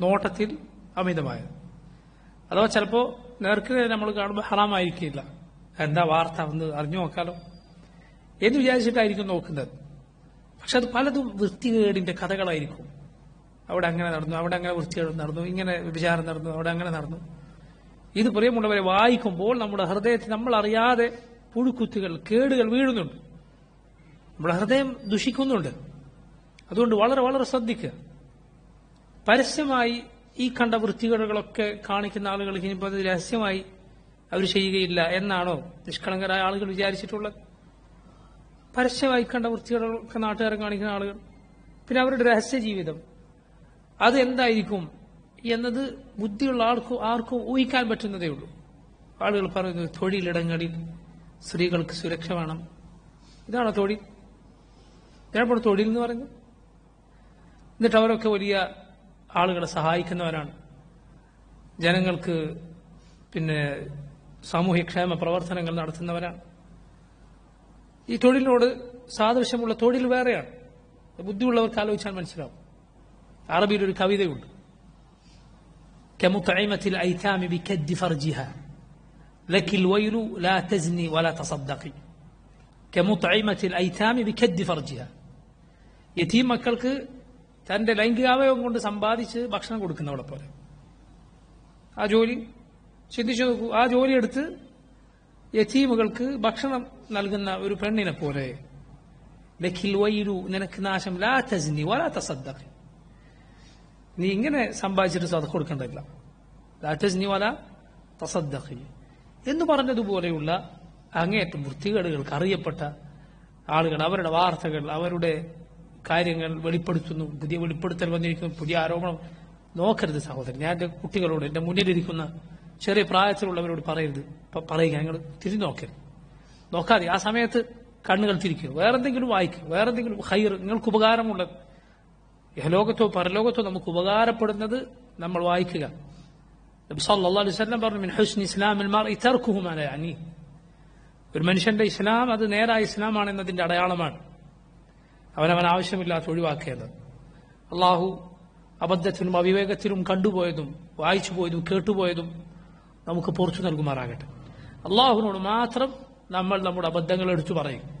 നോട്ടത്തിൽ അമിതമായത്. അഥവാ ചിലപ്പോ നേർക്ക് നമ്മൾ കാണുമ്പോൾ ഹറാമായിരിക്കില്ല. എന്താ വാർത്ത ഒന്ന് അറിഞ്ഞു നോക്കാലോ. എന്ന് വിചാരിച്ചിട്ടായിരിക്കും നോക്കുന്നത്. പക്ഷെ അത് പലതും വൃത്തികേടിന്റെ കഥകളായിരിക്കും. അവിടെ അങ്ങനെ നടന്നു അവിടെ അങ്ങനെ വൃത്തികേട് നടന്നു ഇങ്ങനെ വിചാരം നടന്നു അവിടെ അങ്ങനെ നടന്നു. ഇത് പ്രിയമുള്ളവരെ വായിക്കുമ്പോൾ നമ്മുടെ ഹൃദയത്തിൽ നമ്മൾ അറിയാതെ പുഴുക്കുത്തുകൾ കേടുകൾ വീഴുന്നുണ്ട്. നമ്മുടെ ഹൃദയം ദുഷിക്കുന്നുണ്ട്. അതുകൊണ്ട് വളരെ വളരെ ശ്രദ്ധിക്കുക. പരസ്യമായി ഈ കണ്ട വൃത്തികേടുകളൊക്കെ കാണിക്കുന്ന ആളുകൾ ഇനിയിപ്പോൾ അത് രഹസ്യമായി അവർ ചെയ്യുകയില്ല എന്നാണോ നിഷ്കളങ്കരായ ആളുകൾ വിചാരിച്ചിട്ടുള്ളത്? പരസ്യമായി കണ്ട വൃത്തികേടുകളൊക്കെ നാട്ടുകാരെ കാണിക്കുന്ന ആളുകൾ. പിന്നെ അവരുടെ രഹസ്യ ജീവിതം. അത് എന്തായിരിക്കും എന്നത് ബുദ്ധിയുള്ള ആൾക്കും ആർക്കും ഊഹിക്കാൻ പറ്റുന്നതേ ഉള്ളൂ. ആളുകൾ പറയുന്നത് തൊഴിലിടങ്ങളിൽ സ്ത്രീകൾക്ക് സുരക്ഷ വേണം. ഇതാണോ തൊഴിൽ. ഇതാണ് തൊഴിൽ എന്ന് പറഞ്ഞു എന്നിട്ട് അവരൊക്കെ വലിയ ആളുകളെ സഹായിക്കുന്നവരാണ് ജനങ്ങൾക്ക് പിന്നെ സാമൂഹ്യക്ഷേമ പ്രവർത്തനങ്ങൾ നടത്തുന്നവരാണ് ഈ തൊഴിലിനോട് സാദൃശ്യമുള്ള തൊഴിൽ വേറെയാണ് ബുദ്ധിയുള്ളവർക്ക് ആലോചിച്ചാൽ മനസ്സിലാവും അറബിയിൽ ഒരു കവിതയുണ്ട് كمطعمة الأيتام بكد فرجها لك الويل لا تزني ولا تصدقي كمطعمة الأيتام بكد فرجها യതീം മക്കൾക്ക് തന്റെ ലൈംഗികാവയവം കൊണ്ട് സമ്പാദിച്ച് ഭക്ഷണം കൊടുക്കുന്നവളെ പോലെ. ആ ജോലി ചിന്തിച്ചു നോക്കൂ. ആ ജോലി എടുത്ത് യതീമുകൾക്ക് ഭക്ഷണം നൽകുന്ന ഒരു പെണ്ണിനെ പോലെ. ലഖിൽ വൈരു നിനക്ക് നാശം. ലാ തസ്നി വലാ നീ ഇങ്ങനെ സമ്പാദിച്ചിട്ട് സദ കൊടുക്കേണ്ടതില്ല. ലാ വലാ തസദ്ദഖ്. എന്ന് പറഞ്ഞതുപോലെയുള്ള അങ്ങേയറ്റം വൃത്തികേടുകൾക്ക് അറിയപ്പെട്ട ആളുകൾ അവരുടെ വാർത്തകൾ അവരുടെ കാര്യങ്ങൾ വെളിപ്പെടുത്തുന്നു പുതിയ വെളിപ്പെടുത്തൽ വന്നിരിക്കുന്നു പുതിയ ആരോപണം. നോക്കരുത് സഹോദരൻ. ഞാൻ എന്റെ കുട്ടികളോട് എന്റെ മുന്നിലിരിക്കുന്ന ചെറിയ പ്രായത്തിലുള്ളവരോട് പറയരുത്. പറയുക. ഞങ്ങൾ തിരി നോക്കരുത്. നോക്കാതെ ആ സമയത്ത് കണ്ണുകൾ തിരിക്കുക. വേറെന്തെങ്കിലും വായിക്കുക. വേറെന്തെങ്കിലും ഹൈർ നിങ്ങൾക്ക് ഉപകാരമുള്ളത് യഹലോകത്തോ പരലോകത്തോ നമുക്ക് ഉപകാരപ്പെടുന്നത് നമ്മൾ വായിക്കുക. നബി അലൈഹി വസല്ലം പറഞ്ഞു മിൻ ഹുസ്നി ഒരു മനുഷ്യന്റെ ഇസ്ലാം അത് നേരായ ഇസ്ലാമാണ് എന്നതിന്റെ അടയാളമാണ്. അവനവൻ ആവശ്യമില്ലാത്ത ഒഴിവാക്കിയത്. അള്ളാഹു അബദ്ധത്തിലും അവിവേകത്തിലും കണ്ടുപോയതും വായിച്ചു പോയതും കേട്ടുപോയതും നമുക്ക് പുറത്തു നൽകുമാറാകട്ടെ. അള്ളാഹുവിനോട് മാത്രം നമ്മൾ നമ്മുടെ അബദ്ധങ്ങൾ എടുത്തു പറയും.